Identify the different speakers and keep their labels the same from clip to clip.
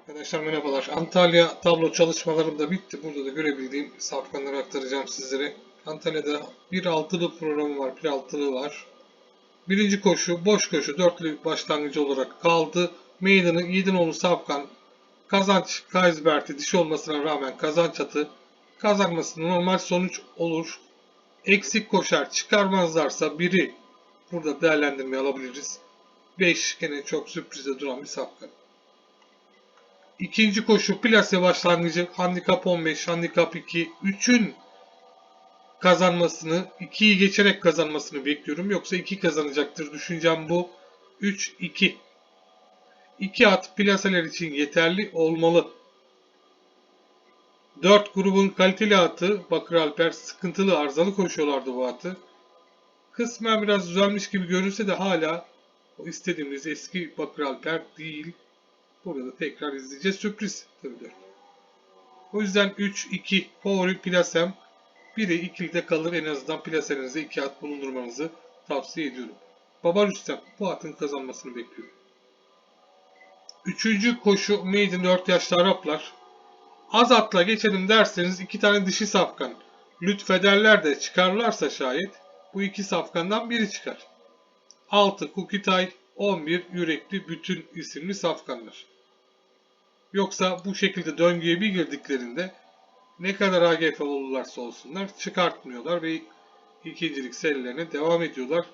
Speaker 1: Arkadaşlar merhabalar. Antalya tablo çalışmalarım da bitti. Burada da görebildiğim safkanları aktaracağım sizlere. Antalya'da bir altılı programı var, bir altılı var. Birinci koşu, boş koşu, dörtlü başlangıcı olarak kaldı. Meydanı Yiğidinoğlu Safkan, kazanç Kaysbert'i dişi olmasına rağmen kazanç atı kazanması normal sonuç olur. Eksik koşar çıkarmazlarsa biri burada değerlendirme alabiliriz. 5 gene çok sürprize duran bir safkan. İkinci koşu plase başlangıcı handikap 15, handikap 2, 3'ün kazanmasını, 2'yi geçerek kazanmasını bekliyorum. Yoksa 2 kazanacaktır. Düşüncem bu. 3, 2. 2 at plaseler için yeterli olmalı. 4 grubun kaliteli atı Bakır Alper sıkıntılı arızalı koşuyorlardı bu atı. Kısmen biraz düzelmiş gibi görünse de hala o istediğimiz eski Bakır Alper değil. Burada da tekrar izleyeceğiz. Sürpriz tabii. O yüzden 3-2 favori plasem. Biri ikilide kalır en azından plasenize 2 at bulundurmanızı tavsiye ediyorum. Baba Rüstem bu atın kazanmasını bekliyorum. Üçüncü koşu Maiden 4 yaşlı Araplar. Az atla geçelim derseniz iki tane dişi safkan. Lütfederler de çıkarlarsa şayet bu iki safkandan biri çıkar. 6 Kukitay 11 yürekli bütün isimli safkanlar. Yoksa bu şekilde döngüye bir girdiklerinde ne kadar AGF olurlarsa olsunlar çıkartmıyorlar ve ikincilik serilerine devam ediyorlar.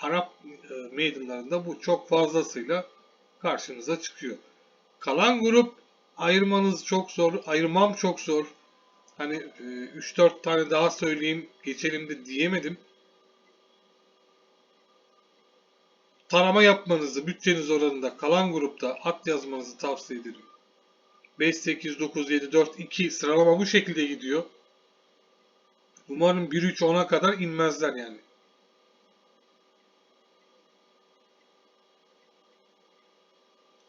Speaker 1: Arap e, meydanlarında bu çok fazlasıyla karşınıza çıkıyor. Kalan grup ayırmanız çok zor, ayırmam çok zor. Hani e, 3-4 tane daha söyleyeyim, geçelim de diyemedim. tarama yapmanızı bütçeniz oranında kalan grupta at yazmanızı tavsiye ederim. 5, 8, 9, 7, 4, 2 sıralama bu şekilde gidiyor. Umarım 1, 3, 10'a kadar inmezler yani.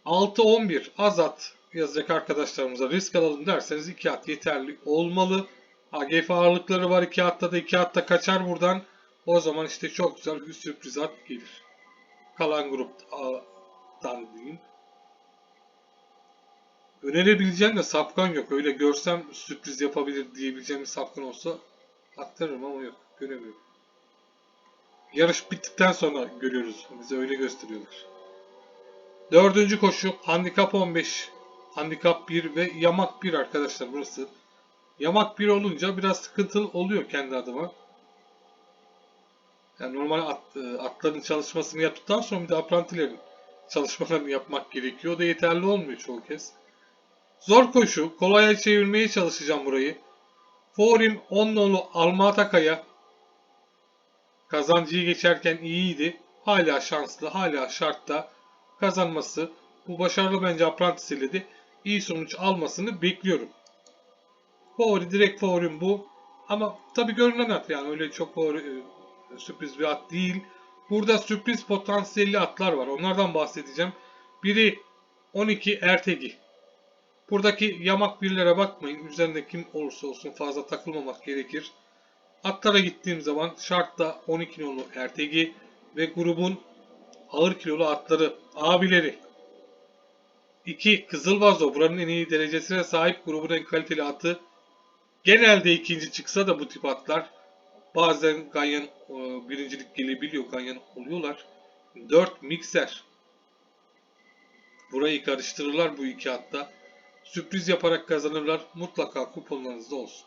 Speaker 1: Altı 11 az at yazacak arkadaşlarımıza risk alalım derseniz 2 at yeterli olmalı. AGF ağırlıkları var 2 atta da 2 atta kaçar buradan. O zaman işte çok güzel bir sürpriz at gelir kalan gruptan diyeyim. Önerebileceğim de safkan yok. Öyle görsem sürpriz yapabilir diyebileceğim bir safkan olsa aktarırım ama yok. Göremiyorum. Yarış bittikten sonra görüyoruz. Bize öyle gösteriyorlar. Dördüncü koşu handikap 15, handikap 1 ve yamak 1 arkadaşlar burası. Yamak 1 olunca biraz sıkıntılı oluyor kendi adıma. Yani normal at, e, atların çalışmasını yaptıktan sonra bir de aprantilerin çalışmalarını yapmak gerekiyor. O da yeterli olmuyor çoğu kez. Zor koşu. Kolaya çevirmeye çalışacağım burayı. Forim 10 nolu Almataka'ya kazancıyı geçerken iyiydi. Hala şanslı, hala şartta kazanması. Bu başarılı bence aprantisiyle de iyi sonuç almasını bekliyorum. Favori, direkt favorim bu. Ama tabi görünen at yani öyle çok favori, e, sürpriz bir at değil. Burada sürpriz potansiyelli atlar var. Onlardan bahsedeceğim. Biri 12 Ertegi. Buradaki yamak birlere bakmayın. Üzerinde kim olursa olsun fazla takılmamak gerekir. Atlara gittiğim zaman şartta 12 nolu Ertegi ve grubun ağır kilolu atları, abileri. 2 Kızıl Vazo. Buranın en iyi derecesine sahip grubun en kaliteli atı. Genelde ikinci çıksa da bu tip atlar Bazen Ganyan e, birincilik gelebiliyor. Ganyan oluyorlar. 4 mikser. Burayı karıştırırlar bu iki hatta. Sürpriz yaparak kazanırlar. Mutlaka kuponlarınızda olsun.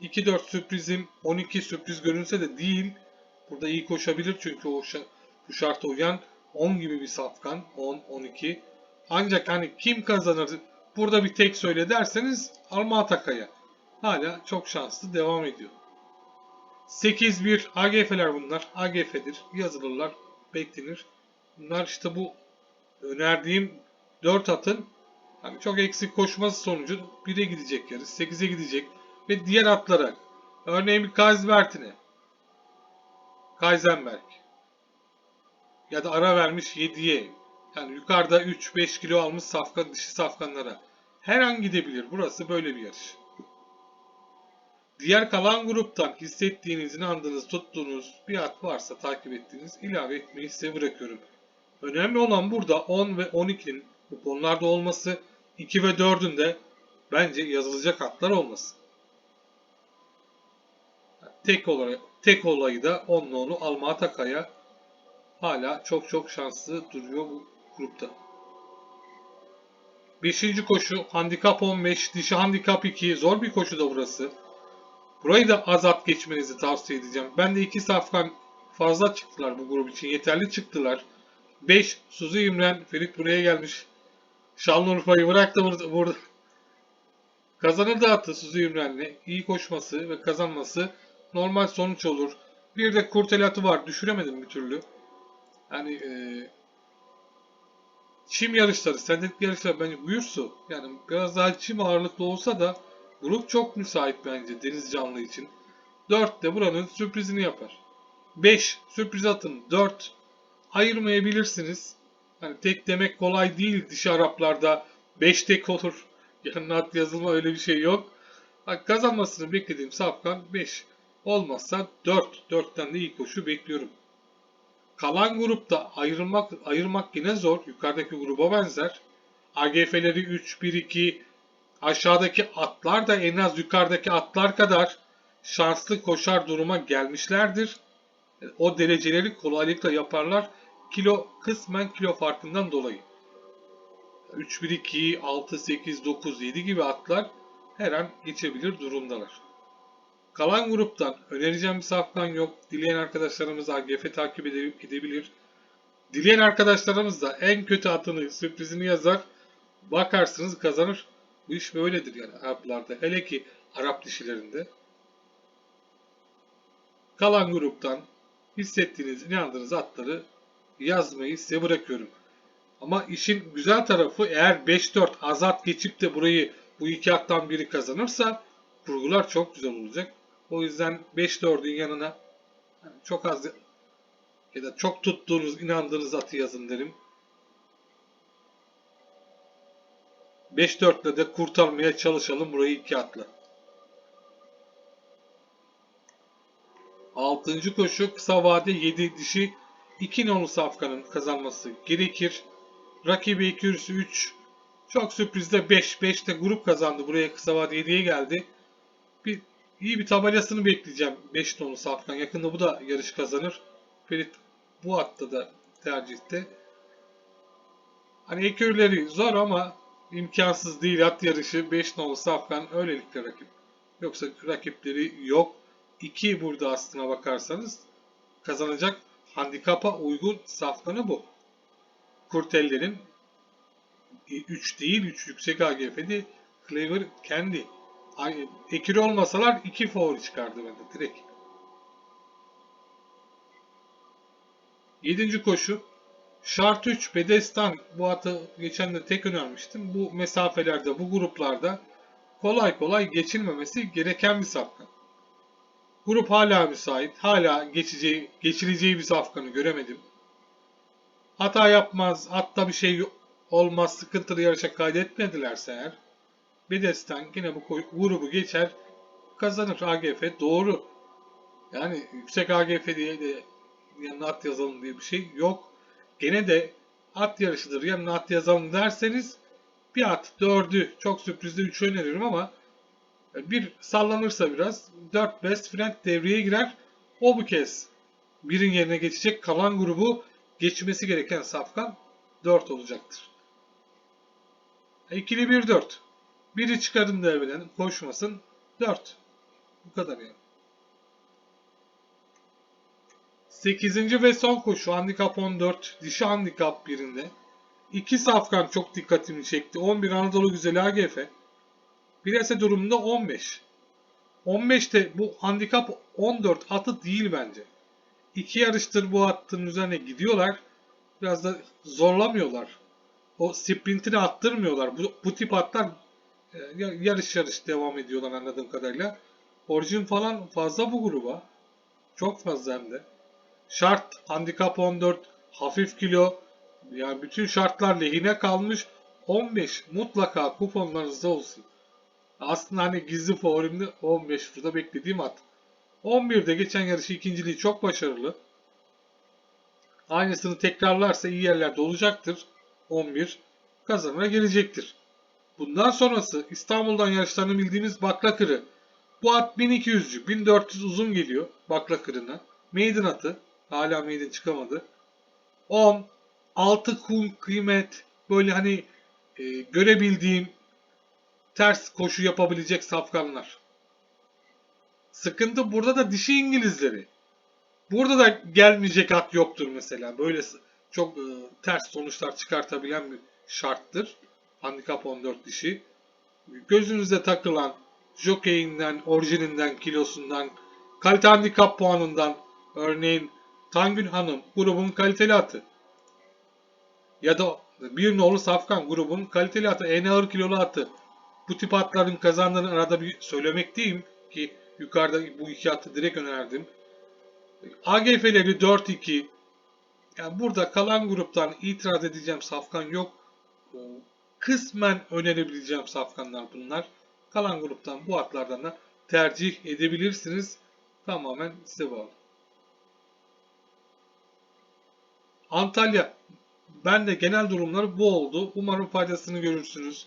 Speaker 1: 2-4 sürprizim 12 sürpriz görünse de değil. Burada iyi koşabilir çünkü o bu şarta uyan 10 gibi bir safkan. 10-12. Ancak hani kim kazanır burada bir tek söyle derseniz Alma Atakaya. Hala çok şanslı devam ediyor. 8-1 AGF'ler bunlar. AGF'dir. Yazılırlar. Beklenir. Bunlar işte bu önerdiğim 4 atın hani çok eksik koşması sonucu 1'e gidecek yarış. 8'e gidecek. Ve diğer atlara örneğin bir Kaisbert'ine Kaisenberg ya da ara vermiş 7'ye yani yukarıda 3-5 kilo almış safkan dışı safkanlara her an gidebilir. Burası böyle bir yarış. Diğer kalan gruptan hissettiğiniz, inandığınız, tuttuğunuz bir at varsa takip ettiğiniz ilave etmeyi size bırakıyorum. Önemli olan burada 10 ve 12'nin kuponlarda olması 2 ve 4'ün de bence yazılacak atlar olmasın. Tek olarak tek olayı da onunla onu Alma hala çok çok şanslı duruyor bu grupta. Beşinci koşu handikap 15, dişi handikap 2. Zor bir koşu da burası. Burayı da az at geçmenizi tavsiye edeceğim. Ben de iki safkan fazla çıktılar bu grup için. Yeterli çıktılar. 5 Suzu İmren. Ferit buraya gelmiş. Şanlıurfa'yı bıraktı burada. burada. Kazanır da attı Suzu İmren'le. İyi koşması ve kazanması normal sonuç olur. Bir de kurtelatı var. Düşüremedim bir türlü. Yani e, çim yarışları, sendelik yarışlar bence buyursu. Yani biraz daha çim ağırlıklı olsa da grup çok müsait bence deniz canlı için. 4 de buranın sürprizini yapar. 5 sürpriz atın. 4 ayırmayabilirsiniz. Hani tek demek kolay değil dişi Araplarda 5 tek olur. Yanına at yazılma öyle bir şey yok. Bak kazanmasını beklediğim safkan 5. Olmazsa 4. 4'ten de iyi koşu bekliyorum. Kalan grupta ayrılmak ayırmak yine zor. Yukarıdaki gruba benzer. AGF'leri 3, 1, 2 aşağıdaki atlar da en az yukarıdaki atlar kadar şanslı koşar duruma gelmişlerdir. O dereceleri kolaylıkla yaparlar. Kilo kısmen kilo farkından dolayı. 3, 1, 2, 6, 8, 9, 7 gibi atlar her an geçebilir durumdalar. Kalan gruptan önereceğim bir safkan yok. Dileyen arkadaşlarımız AGF takip edebilir. Dileyen arkadaşlarımız da en kötü atını, sürprizini yazar. Bakarsınız kazanır. Bu iş böyledir yani Araplarda. Hele ki Arap dişilerinde. Kalan gruptan hissettiğiniz, inandığınız atları yazmayı size bırakıyorum. Ama işin güzel tarafı eğer 5-4 azat geçip de burayı bu iki attan biri kazanırsa kurgular çok güzel olacak. O yüzden 5-4'ün yanına çok az ya da çok tuttuğunuz, inandığınız atı yazın derim. 5-4'le de kurtarmaya çalışalım burayı iki atla. 6. koşu kısa vade 7 dişi 2 nolu safkanın kazanması gerekir. Rakibi 2 3. Çok sürprizde 5. 5 de grup kazandı. Buraya kısa vade 7'ye geldi. Bir iyi bir tabelasını bekleyeceğim 5 nolu safkan. Yakında bu da yarış kazanır. Ferit bu hatta da tercihte. Hani ekürleri zor ama imkansız değil at yarışı 5 nolu safkan öylelikle rakip. Yoksa rakipleri yok. 2 burada aslına bakarsanız kazanacak handikapa uygun safkanı bu. Kurtellerin 3 değil 3 yüksek AGF'di. Clever kendi. Ekiri olmasalar 2 favori çıkardı bende direkt. 7. koşu Şart 3 Bedestan bu atı geçen de tek önermiştim. Bu mesafelerde, bu gruplarda kolay kolay geçilmemesi gereken bir safkan. Grup hala müsait. Hala geçeceği, geçileceği bir safkanı göremedim. Hata yapmaz, hatta bir şey olmaz, sıkıntılı yarışa kaydetmedilerse eğer Bedestan yine bu grubu geçer, kazanır AGF doğru. Yani yüksek AGF diye de yanına at yazalım diye bir şey yok. Gene de at yarışıdır yanına at yazalım derseniz bir at dördü çok sürprizli 3 öneririm ama bir sallanırsa biraz 4 best friend devreye girer. O bu kez birin yerine geçecek kalan grubu geçmesi gereken safkan 4 olacaktır. İkili 1 4. Biri çıkarın devreden koşmasın 4. Bu kadar yani. 8. ve son koşu handikap 14, dişi handikap birinde. İki safkan çok dikkatimi çekti. 11 Anadolu Güzeli AGF. Bilese durumunda 15. 15'te bu handikap 14 atı değil bence. İki yarıştır bu attığın üzerine gidiyorlar. Biraz da zorlamıyorlar. O sprintini attırmıyorlar. Bu, bu tip atlar e, yarış yarış devam ediyorlar anladığım kadarıyla. Orijin falan fazla bu gruba. Çok fazla hem de. Şart handikap 14, hafif kilo. Yani bütün şartlar lehine kalmış. 15 mutlaka kuponlarınızda olsun. Aslında hani gizli favorimde 15 burada beklediğim at. 11'de geçen yarışı ikinciliği çok başarılı. Aynısını tekrarlarsa iyi yerlerde olacaktır. 11 kazanına gelecektir. Bundan sonrası İstanbul'dan yarışlarını bildiğimiz Baklakırı. Bu at 1200'cü, 1400 uzun geliyor Baklakırı'na. Maiden atı. Hala Maiden çıkamadı. 10, 6 kum kıymet. Böyle hani e, görebildiğim ters koşu yapabilecek safkanlar. Sıkıntı burada da dişi İngilizleri. Burada da gelmeyecek at yoktur mesela. Böyle çok e, ters sonuçlar çıkartabilen bir şarttır. Handikap 14 dişi. Gözünüze takılan jokeyinden, orijininden, kilosundan, kalite handikap puanından örneğin Tangül Hanım grubun kaliteli atı. Ya da bir nolu Safkan grubun kaliteli atı, en ağır kilolu atı. Bu tip atların kazandığını arada bir söylemekteyim ki yukarıda bu iki atı direkt önerdim. AGF'leri 4-2. Yani burada kalan gruptan itiraz edeceğim safkan yok. Ee, Kısmen önerebileceğim safkanlar bunlar. Kalan gruptan bu atlardan da tercih edebilirsiniz. Tamamen size bağlı. Antalya. Ben de genel durumları bu oldu. Umarım faydasını görürsünüz.